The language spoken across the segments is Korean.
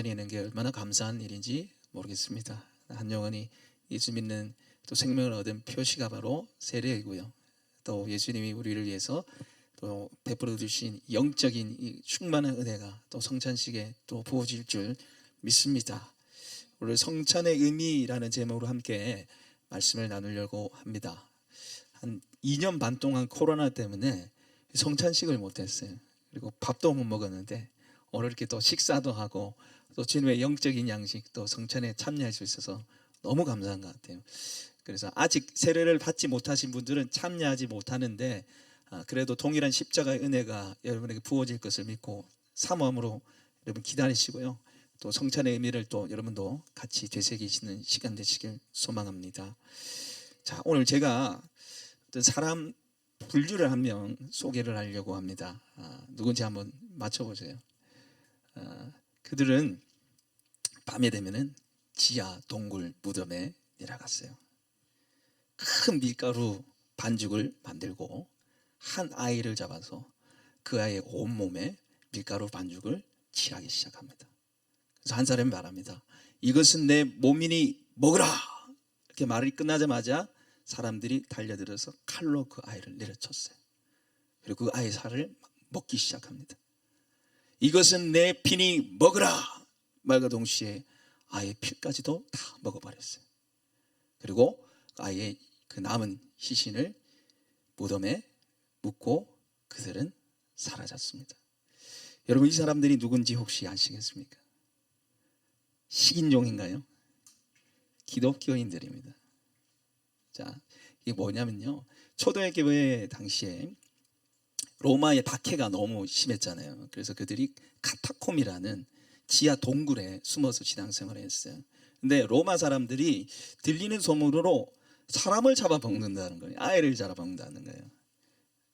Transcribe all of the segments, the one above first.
있는 게 얼마나 감사한 일인지 모르겠습니다. 한 영혼이 예수 믿는 또 생명을 얻은 표시가 바로 세례이고요. 또 예수님이 우리를 위해서 또 베풀어 주신 영적인 이 충만한 은혜가 또 성찬식에 또 부어질 줄 믿습니다. 오늘 성찬의 의미라는 제목으로 함께 말씀을 나누려고 합니다. 한 2년 반 동안 코로나 때문에 성찬식을 못했어요. 그리고 밥도 못 먹었는데 오늘 이렇게 또 식사도 하고 또 주님의 영적인 양식 또 성찬에 참여할 수 있어서 너무 감사한 것 같아요. 그래서 아직 세례를 받지 못하신 분들은 참여하지 못하는데 아, 그래도 동일한 십자가의 은혜가 여러분에게 부어질 것을 믿고 사모함으로 여러분 기다리시고요. 또 성찬의 의미를 또 여러분도 같이 되새기시는 시간 되시길 소망합니다. 자, 오늘 제가 어떤 사람 분류를 한 명 소개를 하려고 합니다. 아, 누군지 한번 맞춰보세요. 아, 그들은 밤에 되면은 지하 동굴 무덤에 내려갔어요. 큰 밀가루 반죽을 만들고 한 아이를 잡아서 그 아이의 온몸에 밀가루 반죽을 칠하기 시작합니다. 그래서 한 사람이 말합니다. 이것은 내 몸이니 먹으라! 이렇게 말이 끝나자마자 사람들이 달려들어서 칼로 그 아이를 내려쳤어요. 그리고 그 아이 살을 먹기 시작합니다. 이것은 내 피니 먹으라! 말과 동시에 아이의 피까지도 다 먹어버렸어요. 그리고 아이의 그 남은 시신을 무덤에 묻고 그들은 사라졌습니다. 여러분 이 사람들이 누군지 혹시 아시겠습니까? 식인종인가요? 기독교인들입니다. 자, 이게 뭐냐면요. 초대교회 당시에 로마의 박해가 너무 심했잖아요. 그래서 그들이 카타콤이라는 지하 동굴에 숨어서 신앙생활을 했어요. 근데 로마 사람들이 들리는 소문으로 사람을 잡아먹는다는 거예요. 아이를 잡아먹는다는 거예요.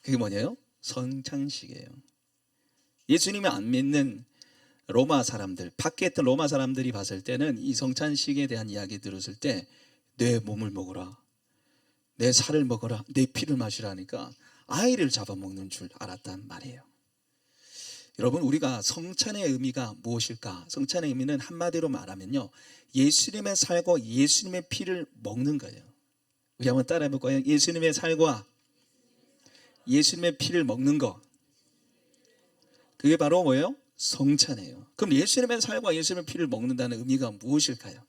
그게 뭐냐요? 성찬식이에요. 예수님을 안 믿는 로마 사람들, 밖에 있던 로마 사람들이 봤을 때는 이 성찬식에 대한 이야기 들었을 때 내 몸을 먹어라. 내 살을 먹어라. 내 피를 마시라니까 아이를 잡아먹는 줄 알았단 말이에요. 여러분 우리가 성찬의 의미가 무엇일까? 성찬의 의미는 한마디로 말하면요. 예수님의 살과 예수님의 피를 먹는 거예요. 우리 한번 따라해 볼까요? 예수님의 살과 예수님의 피를 먹는 거. 그게 바로 뭐예요? 성찬이에요. 그럼 예수님의 살과 예수님의 피를 먹는다는 의미가 무엇일까요?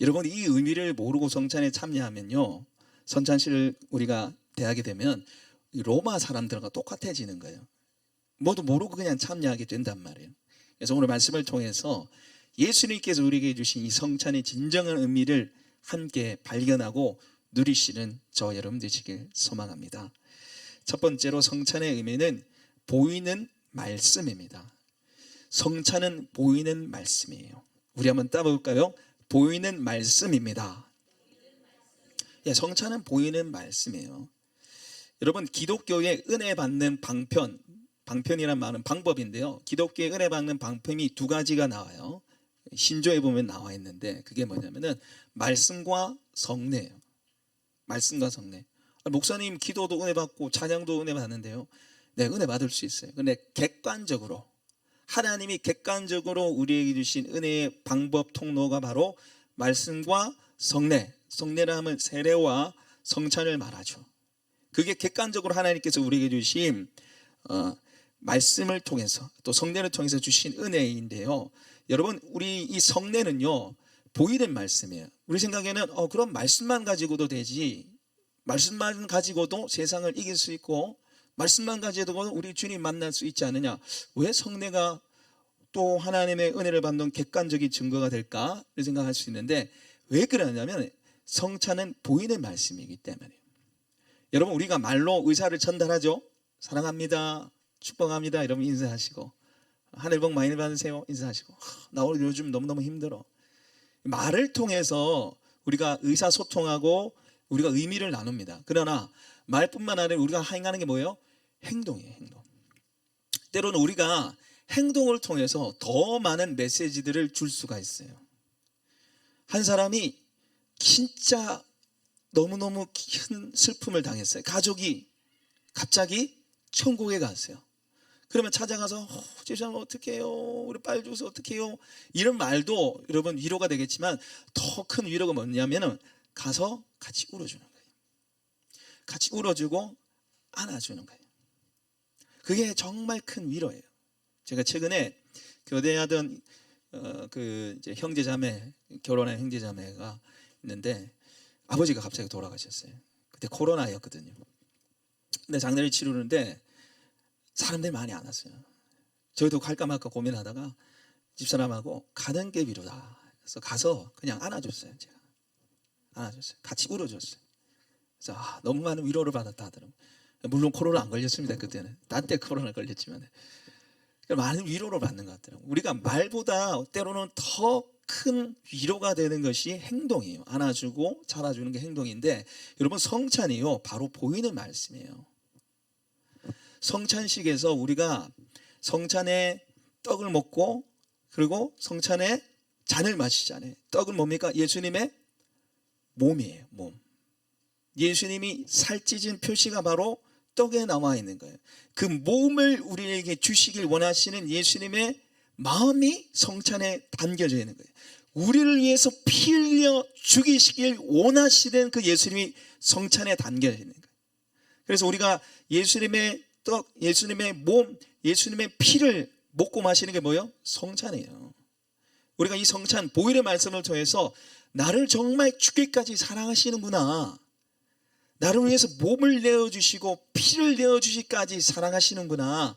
여러분 이 의미를 모르고 성찬에 참여하면요. 성찬식을 우리가 대하게 되면 로마 사람들과 똑같아지는 거예요. 모두 모르고 그냥 참여하게 된단 말이에요. 그래서 오늘 말씀을 통해서 예수님께서 우리에게 주신 이 성찬의 진정한 의미를 함께 발견하고 누리시는 저 여러분 되시길 소망합니다. 첫 번째로 성찬의 의미는 보이는 말씀입니다. 성찬은 보이는 말씀이에요. 우리 한번 따볼까요? 보이는 말씀입니다. 예, 성찬은 보이는 말씀이에요. 여러분 기독교의 은혜 받는 방편, 방편이란 말은 방법인데요. 기독교의 은혜 받는 방편이 두 가지가 나와요. 신조에 보면 나와 있는데 그게 뭐냐면은 말씀과 성례예요. 말씀과 성례. 아, 목사님 기도도 은혜 받고 찬양도 은혜 받는데요. 네, 은혜 받을 수 있어요. 근데 객관적으로 하나님이 객관적으로 우리에게 주신 은혜의 방법 통로가 바로 말씀과 성례. 성례라 하면 세례와 성찬을 말하죠. 그게 객관적으로 하나님께서 우리에게 주신 어, 말씀을 통해서 또 성례를 통해서 주신 은혜인데요. 여러분 우리 이 성례는요 보이는 말씀이에요. 우리 생각에는 어 그럼 말씀만 가지고도 되지. 말씀만 가지고도 세상을 이길 수 있고 말씀만 가지고도 우리 주님 만날 수 있지 않느냐? 왜 성례가 또 하나님의 은혜를 받는 객관적인 증거가 될까? 이 생각할 수 있는데 왜 그러냐면 성찬은 보이는 말씀이기 때문에. 여러분 우리가 말로 의사를 전달하죠. 사랑합니다. 축복합니다. 여러분 인사하시고 하늘 복 많이 받으세요. 인사하시고 나 오늘 요즘 너무너무 힘들어. 말을 통해서 우리가 의사소통하고 우리가 의미를 나눕니다. 그러나 말뿐만 아니라 우리가 행하는 게 뭐예요? 행동이에요, 행동. 때로는 우리가 행동을 통해서 더 많은 메시지들을 줄 수가 있어요. 한 사람이 진짜 너무너무 큰 슬픔을 당했어요. 가족이 갑자기 천국에 갔어요. 그러면 찾아가서 어, 집사님 어떡해요? 우리 빨리 줘서 어떡해요? 이런 말도 여러분 위로가 되겠지만 더 큰 위로가 뭐냐면은 가서 같이 울어주는 거예요. 같이 울어주고 안아주는 거예요. 그게 정말 큰 위로예요. 제가 최근에 교대하던 어, 그 이제 형제자매 결혼한 형제자매가 있는데 아버지가 갑자기 돌아가셨어요. 그때 코로나였거든요. 근데 장례를 치르는데 사람들이 많이 안 왔어요. 저희도 갈까 말까 고민하다가 집사람하고 가는 게 위로다. 그래서 가서 그냥 안아줬어요. 제가 안아줬어요. 같이 울어줬어요. 그래서 아, 너무 많은 위로를 받았다 하더라고요. 물론 코로나 안 걸렸습니다. 그때는 딴때 코로나 걸렸지만 많은 위로를 받는 것 같더라고요. 우리가 말보다 때로는 더 큰 위로가 되는 것이 행동이에요. 안아주고 잘아주는 게 행동인데 여러분 성찬이요 바로 보이는 말씀이에요. 성찬식에서 우리가 성찬에 떡을 먹고 그리고 성찬에 잔을 마시잖아요. 떡은 뭡니까? 예수님의 몸이에요. 몸. 예수님이 살찌진 표시가 바로 떡에 나와 있는 거예요. 그 몸을 우리에게 주시길 원하시는 예수님의 마음이 성찬에 담겨져 있는 거예요. 우리를 위해서 피 흘려 죽이시길 원하시는 그 예수님이 성찬에 담겨져 있는 거예요. 그래서 우리가 예수님의 떡, 예수님의 몸, 예수님의 피를 먹고 마시는 게 뭐예요? 성찬이에요. 우리가 이 성찬 보일의 말씀을 통해서 나를 정말 죽기까지 사랑하시는구나. 나를 위해서 몸을 내어 주시고 피를 내어 주시까지 사랑하시는구나.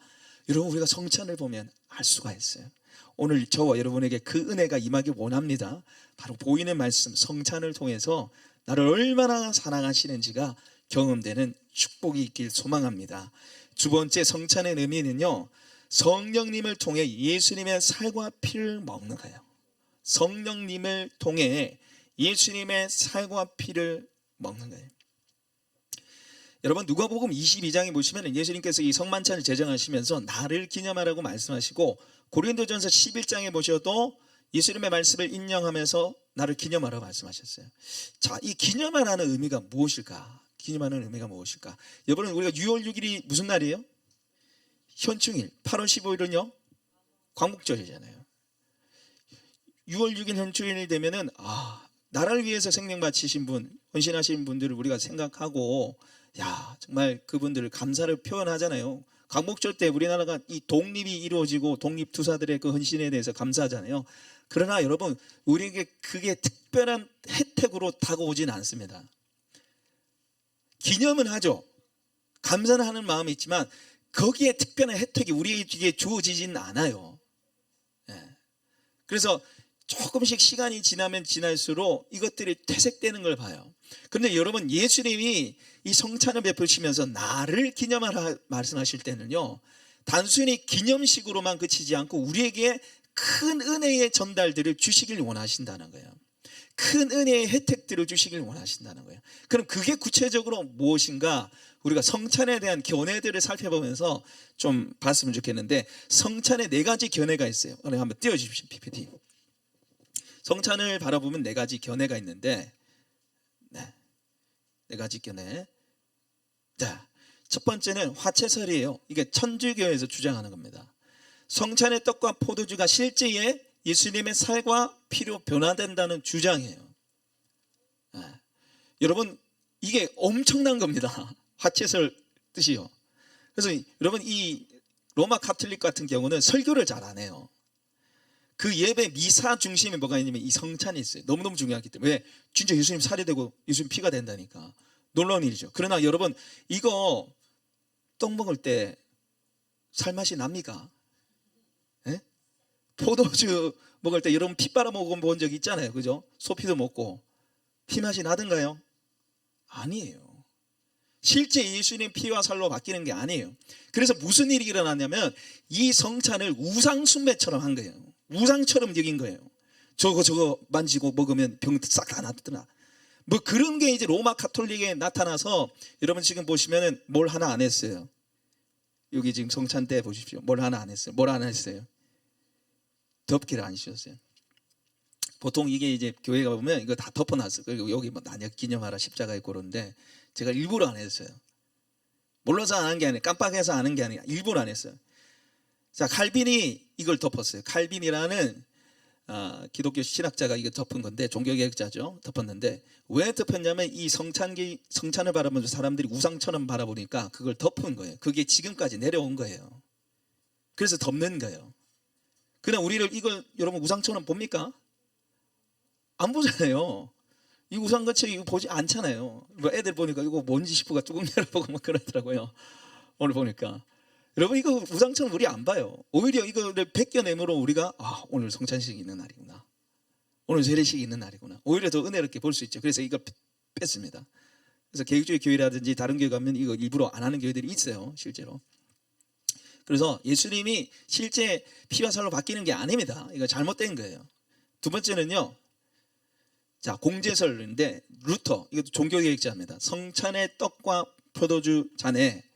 여러분 우리가 성찬을 보면 알 수가 있어요. 오늘 저와 여러분에게 그 은혜가 임하기 원합니다. 바로 보이는 말씀 성찬을 통해서 나를 얼마나 사랑하시는지가 경험되는 축복이 있길 소망합니다. 두 번째 성찬의 의미는요. 성령님을 통해 예수님의 살과 피를 먹는 거예요. 성령님을 통해 예수님의 살과 피를 먹는 거예요. 여러분 누가복음 22장에 보시면 예수님께서 이 성만찬을 제정하시면서 나를 기념하라고 말씀하시고 고린도전서 11장에 보셔도 예수님의 말씀을 인용하면서 나를 기념하라고 말씀하셨어요. 자, 이 기념하라는 의미가 무엇일까? 기념하는 의미가 무엇일까? 여러분 우리가 6월 6일이 무슨 날이에요? 현충일. 8월 15일은요? 광복절이잖아요. 6월 6일 현충일이 되면은 아 나라를 위해서 생명 바치신 분, 헌신하신 분들을 우리가 생각하고 야 정말 그분들을 감사를 표현하잖아요. 광복절 때 우리나라가 이 독립이 이루어지고 독립 투사들의 그 헌신에 대해서 감사하잖아요. 그러나 여러분 우리에게 그게 특별한 혜택으로 다가오진 않습니다. 기념은 하죠. 감사는 하는 마음이 있지만 거기에 특별한 혜택이 우리에게 주어지진 않아요. 예. 그래서 조금씩 시간이 지나면 지날수록 이것들이 퇴색되는 걸 봐요. 그런데 여러분 예수님이 이 성찬을 베푸시면서 나를 기념하라 말씀하실 때는요. 단순히 기념식으로만 그치지 않고 우리에게 큰 은혜의 전달들을 주시길 원하신다는 거예요. 큰 은혜의 혜택들을 주시길 원하신다는 거예요. 그럼 그게 구체적으로 무엇인가 우리가 성찬에 대한 견해들을 살펴보면서 좀 봤으면 좋겠는데 성찬에 네 가지 견해가 있어요. 오늘 한번 띄워 주십시오 PPT. 성찬을 바라보면 네 가지 견해가 있는데 네, 네 가지 견해. 자, 첫 번째는 화채설이에요. 이게 천주교에서 주장하는 겁니다. 성찬의 떡과 포도주가 실제의 예수님의 살과 피로 변화된다는 주장이에요. 네. 여러분 이게 엄청난 겁니다. 화채설 뜻이요. 그래서 여러분 이 로마 카톨릭 같은 경우는 설교를 잘 안 해요. 그 예배 미사 중심에 뭐가 있냐면 이 성찬이 있어요. 너무너무 중요하기 때문에 왜? 진짜 예수님 살이 되고 예수님 피가 된다니까. 놀라운 일이죠. 그러나 여러분 이거 떡 먹을 때 살맛이 납니까? 예? 포도주 먹을 때 여러분 피 빨아 먹어본 적 있잖아요. 그죠? 소피도 먹고 피 맛이 나던가요? 아니에요. 실제 예수님 피와 살로 바뀌는 게 아니에요. 그래서 무슨 일이 일어났냐면 이 성찬을 우상 숭배처럼 한 거예요. 우상처럼 여긴 거예요. 저거 저거 만지고 먹으면 병 싹 다 낫더라. 뭐 그런 게 이제 로마 카톨릭에 나타나서 여러분 지금 보시면은 뭘 하나 안 했어요. 여기 지금 성찬 때 보십시오. 뭘 하나 안 했어요. 뭘 하나 했어요. 덮개를 안 씌웠어요. 보통 이게 이제 교회 가 보면 이거 다 덮어놨어. 그리고 여기 뭐 난역 기념하라 십자가 있고 그런데 제가 일부러 안 했어요. 몰라서 안 한 게 아니라 깜빡해서 안 한 게 아니라 일부러 안 했어요. 자, 칼빈이 이걸 덮었어요. 칼빈이라는 아, 기독교 신학자가 이거 덮은 건데 종교개혁자죠. 덮었는데 왜 덮었냐면 이 성찬기 성찬을 바라보면서 사람들이 우상처럼 바라보니까 그걸 덮은 거예요. 그게 지금까지 내려온 거예요. 그래서 덮는 거예요. 그냥 우리를 이걸 여러분 우상처럼 봅니까? 안 보잖아요. 이 우상같이 이거 보지 않잖아요. 뭐 애들 보니까 이거 뭔지 싶어가 뚜껑 열어보고 막 그러더라고요. 오늘 보니까. 여러분 이거 우상처럼 우리 안 봐요. 오히려 이거를 벗겨내므로 우리가 아 오늘 성찬식이 있는 날이구나. 오늘 세례식이 있는 날이구나. 오히려 더 은혜롭게 볼 수 있죠. 그래서 이거 뺐습니다. 그래서 개혁주의 교회라든지 다른 교회 가면 이거 일부러 안 하는 교회들이 있어요. 실제로. 그래서 예수님이 실제 피와 살로 바뀌는 게 아닙니다. 이거 잘못된 거예요. 두 번째는요. 자, 공제설인데 루터 이것도 종교개혁자입니다. 성찬의 떡과 포도주 잔에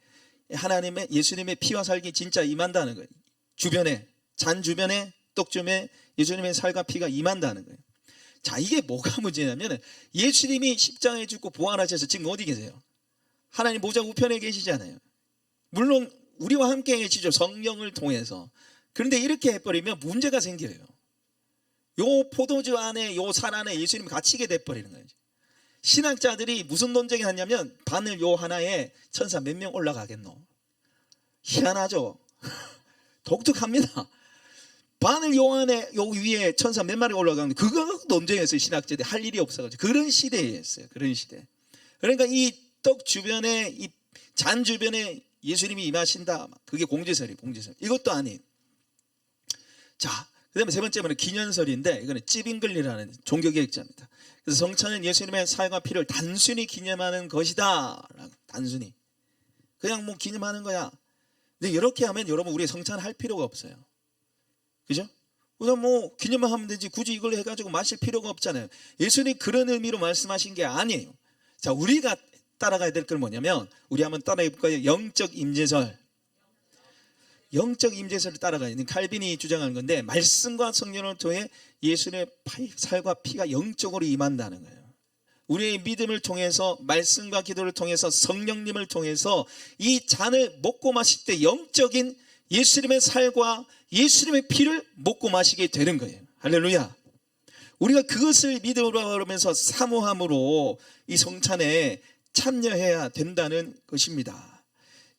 하나님의 예수님의 피와 살기 진짜 임한다는 거예요. 주변에 잔 주변에 떡 주변에 예수님의 살과 피가 임한다는 거예요. 자, 이게 뭐가 문제냐면 예수님이 십자가에 죽고 부활하셔서 지금 어디 계세요? 하나님 모자 우편에 계시잖아요. 물론 우리와 함께 계시죠. 성령을 통해서. 그런데 이렇게 해버리면 문제가 생겨요. 요 포도주 안에 요 산 안에 예수님이 갇히게 돼버리는 거예요. 신학자들이 무슨 논쟁이 하냐면 바늘 요 하나에 천사 몇 명 올라가겠노? 희한하죠. 독특합니다. 바늘 요 안에 요 위에 천사 몇 마리 올라가는데 그거 논쟁했어요 신학자들이 할 일이 없어가지고 그런 시대였어요. 그런 시대. 그러니까 이 떡 주변에 이 잔 주변에 예수님이 임하신다. 그게 공제설이 공제설. 이것도 아니에요. 자, 그다음에 세 번째는 기념설인데 이거는 찌빙글리라는 종교개혁자입니다. 그래서 성찬은 예수님의 살과 피를 단순히 기념하는 것이다. 단순히 그냥 뭐 기념하는 거야. 근데 이렇게 하면 여러분 우리 성찬 할 필요가 없어요. 그죠? 그냥 뭐 기념만 하면 되지 굳이 이걸 해가지고 마실 필요가 없잖아요. 예수님 그런 의미로 말씀하신 게 아니에요. 자, 우리가 따라가야 될 건 뭐냐면 우리 한번 따라해 볼까요? 영적 임재설. 영적 임재설을 따라가야 돼. 칼빈이 주장하는 건데 말씀과 성령을 통해 예수님의 살과 피가 영적으로 임한다는 거예요. 우리의 믿음을 통해서 말씀과 기도를 통해서 성령님을 통해서 이 잔을 먹고 마실 때 영적인 예수님의 살과 예수님의 피를 먹고 마시게 되는 거예요. 할렐루야. 우리가 그것을 믿음으로 하면서 사모함으로 이 성찬에 참여해야 된다는 것입니다.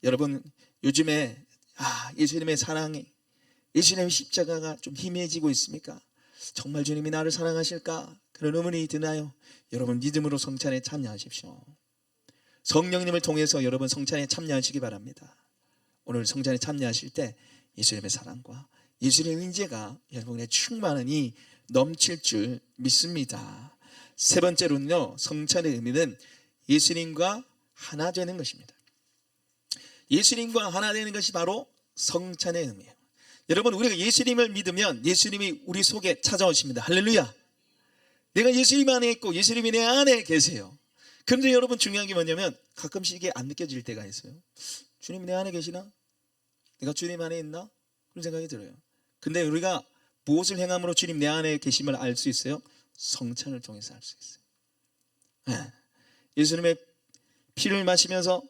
여러분 요즘에 아 예수님의 사랑이 예수님의 십자가가 좀 희미해지고 있습니까? 정말 주님이 나를 사랑하실까? 그런 의문이 드나요? 여러분 믿음으로 성찬에 참여하십시오. 성령님을 통해서 여러분 성찬에 참여하시기 바랍니다. 오늘 성찬에 참여하실 때 예수님의 사랑과 예수님의 인재가 여러분의 충만하니 넘칠 줄 믿습니다. 세 번째로는요, 성찬의 의미는 예수님과 하나 되는 것입니다. 예수님과 하나 되는 것이 바로 성찬의 의미예요. 여러분, 우리가 예수님을 믿으면 예수님이 우리 속에 찾아오십니다. 할렐루야. 내가 예수님 안에 있고 예수님이 내 안에 계세요. 그런데 여러분 중요한 게 뭐냐면 가끔씩 이게 안 느껴질 때가 있어요. 주님 내 안에 계시나? 내가 주님 안에 있나? 그런 생각이 들어요. 근데 우리가 무엇을 행함으로 주님 내 안에 계심을 알 수 있어요? 성찬을 통해서 알 수 있어요. 네. 예수님의 피를 마시면서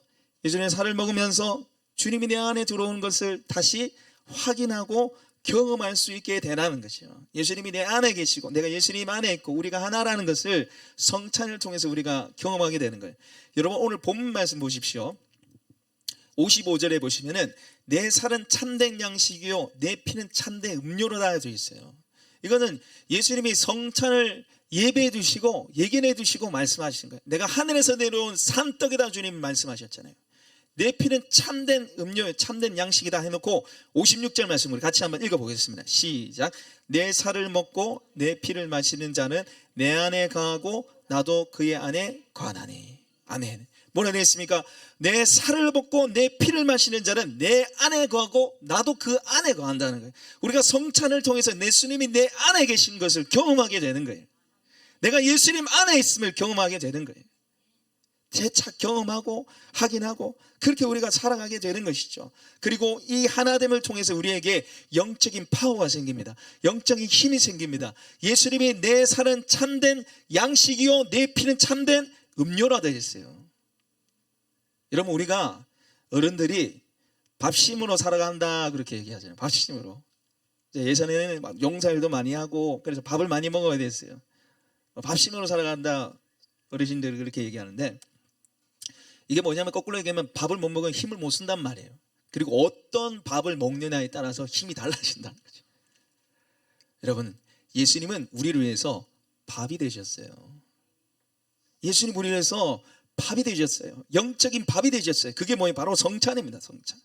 예수님의 살을 먹으면서 주님이 내 안에 들어오는 것을 다시 확인하고 경험할 수 있게 되라는 것이요. 예수님이 내 안에 계시고 내가 예수님 안에 있고 우리가 하나라는 것을 성찬을 통해서 우리가 경험하게 되는 거예요. 여러분 오늘 본문 말씀 보십시오. 55절에 보시면은 내 살은 참된 양식이요 내 피는 참된 음료로다 되어 있어요. 이거는 예수님이 성찬을 예배해 두시고 예견해 두시고 말씀하신 거예요. 내가 하늘에서 내려온 산떡이다 주님 말씀하셨잖아요. 내 피는 참된 음료, 참된 양식이다 해놓고 56절 말씀 우리 같이 한번 읽어보겠습니다. 시작. 내 살을 먹고 내 피를 마시는 자는 내 안에 거하고 나도 그의 안에 거하나니. 아멘. 뭐라 되어 있습니까? 내 살을 먹고 내 피를 마시는 자는 내 안에 거하고 나도 그 안에 거한다는 거예요. 우리가 성찬을 통해서 예수님이 내 안에 계신 것을 경험하게 되는 거예요. 내가 예수님 안에 있음을 경험하게 되는 거예요. 재차 경험하고 확인하고 그렇게 우리가 살아가게 되는 것이죠. 그리고 이 하나됨을 통해서 우리에게 영적인 파워가 생깁니다. 영적인 힘이 생깁니다. 예수님이 내 살은 참된 양식이요 내 피는 참된 음료라 되어 있어요. 여러분 우리가 어른들이 밥심으로 살아간다 그렇게 얘기하잖아요. 밥심으로. 예전에는 막 용사일도 많이 하고 그래서 밥을 많이 먹어야 됐어요. 밥심으로 살아간다 어르신들이 그렇게 얘기하는데 이게 뭐냐면 거꾸로 얘기하면 밥을 못 먹으면 힘을 못 쓴단 말이에요. 그리고 어떤 밥을 먹느냐에 따라서 힘이 달라진다는 거죠. 여러분 예수님은 우리를 위해서 밥이 되셨어요. 예수님 우리를 위해서 밥이 되셨어요. 영적인 밥이 되셨어요. 그게 뭐예요? 바로 성찬입니다. 성찬.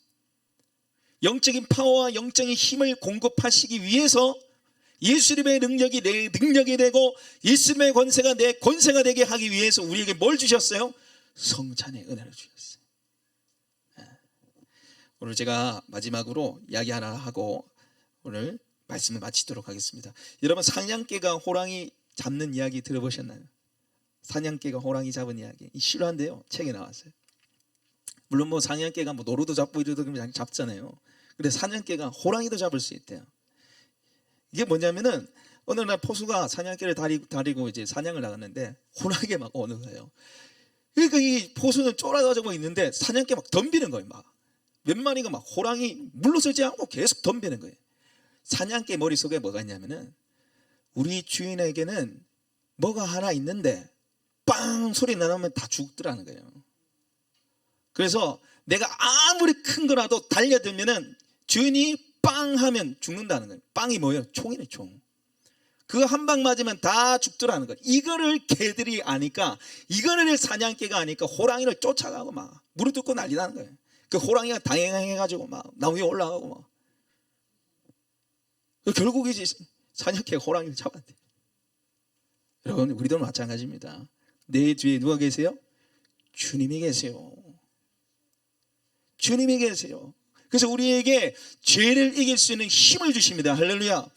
영적인 파워와 영적인 힘을 공급하시기 위해서 예수님의 능력이 내 능력이 되고 예수님의 권세가 내 권세가 되게 하기 위해서 우리에게 뭘 주셨어요? 성찬의 은혜를 주셨어요. 예. 오늘 제가 마지막으로 이야기 하나 하고 오늘 말씀을 마치도록 하겠습니다. 여러분 사냥개가 호랑이 잡는 이야기 들어보셨나요? 사냥개가 호랑이 잡은 이야기. 이 실화인데요. 책에 나왔어요. 물론 뭐 사냥개가 뭐 노루도 잡고 이러도 그냥 잡잖아요. 근데 사냥개가 호랑이도 잡을 수 있대요. 이게 뭐냐면은 어느 날 포수가 사냥개를 다리, 다리고 이제 사냥을 나갔는데 호랑이가 막 오는 거예요. 그러니까 이 포수는 쫄아가지고 있는데 사냥개 막 덤비는 거예요. 막 몇 마리가 막 호랑이 물러서지 않고 계속 덤비는 거예요. 사냥개 머릿속에 뭐가 있냐면은 우리 주인에게는 뭐가 하나 있는데 빵 소리 나면 다 죽더라는 거예요. 그래서 내가 아무리 큰 거라도 달려들면은 주인이 빵 하면 죽는다는 거예요. 빵이 뭐예요? 총이네 총. 그거 한방 맞으면 다 죽더라는 거예요. 이거를 개들이 아니까 이거를 사냥개가 아니까 호랑이를 쫓아가고 막 무릎 꿇고 난리 나는 거예요. 그 호랑이가 당행해가지고 막 나무 위에 올라가고 막 결국 이제 사냥개가 호랑이를 잡았대. 여러분 우리도 마찬가지입니다. 내 뒤에 누가 계세요? 주님이 계세요. 주님이 계세요. 그래서 우리에게 죄를 이길 수 있는 힘을 주십니다. 할렐루야.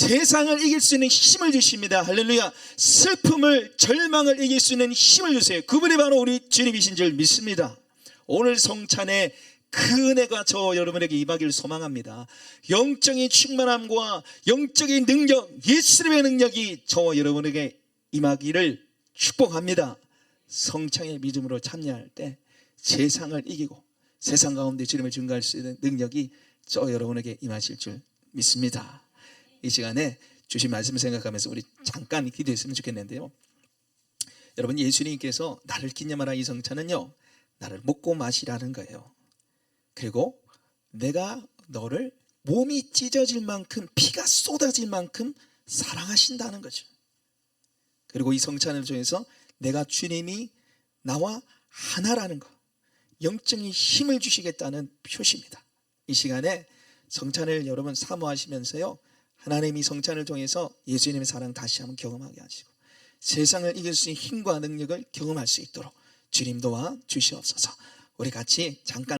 세상을 이길 수 있는 힘을 주십니다. 할렐루야. 슬픔을, 절망을 이길 수 있는 힘을 주세요. 그분이 바로 우리 주님이신 줄 믿습니다. 오늘 성찬에 그 은혜가 저 여러분에게 임하기를 소망합니다. 영적인 충만함과 영적인 능력, 예수님의 능력이 저 여러분에게 임하기를 축복합니다. 성창의 믿음으로 참여할 때 세상을 이기고 세상 가운데 주님을 증거할 수 있는 능력이 저 여러분에게 임하실 줄 믿습니다. 이 시간에 주신 말씀을 생각하면서 우리 잠깐 기도했으면 좋겠는데요. 여러분 예수님께서 나를 기념하라 이 성찬은요. 나를 먹고 마시라는 거예요. 그리고 내가 너를 몸이 찢어질 만큼 피가 쏟아질 만큼 사랑하신다는 거죠. 그리고 이 성찬을 통해서 내가 주님이 나와 하나라는 것, 영적인 힘을 주시겠다는 표시입니다. 이 시간에 성찬을 여러분 사모하시면서요, 하나님이 성찬을 통해서 예수님의 사랑 다시 한번 경험하게 하시고 세상을 이길 수 있는 힘과 능력을 경험할 수 있도록 주님 도와 주시옵소서. 우리 같이 잠깐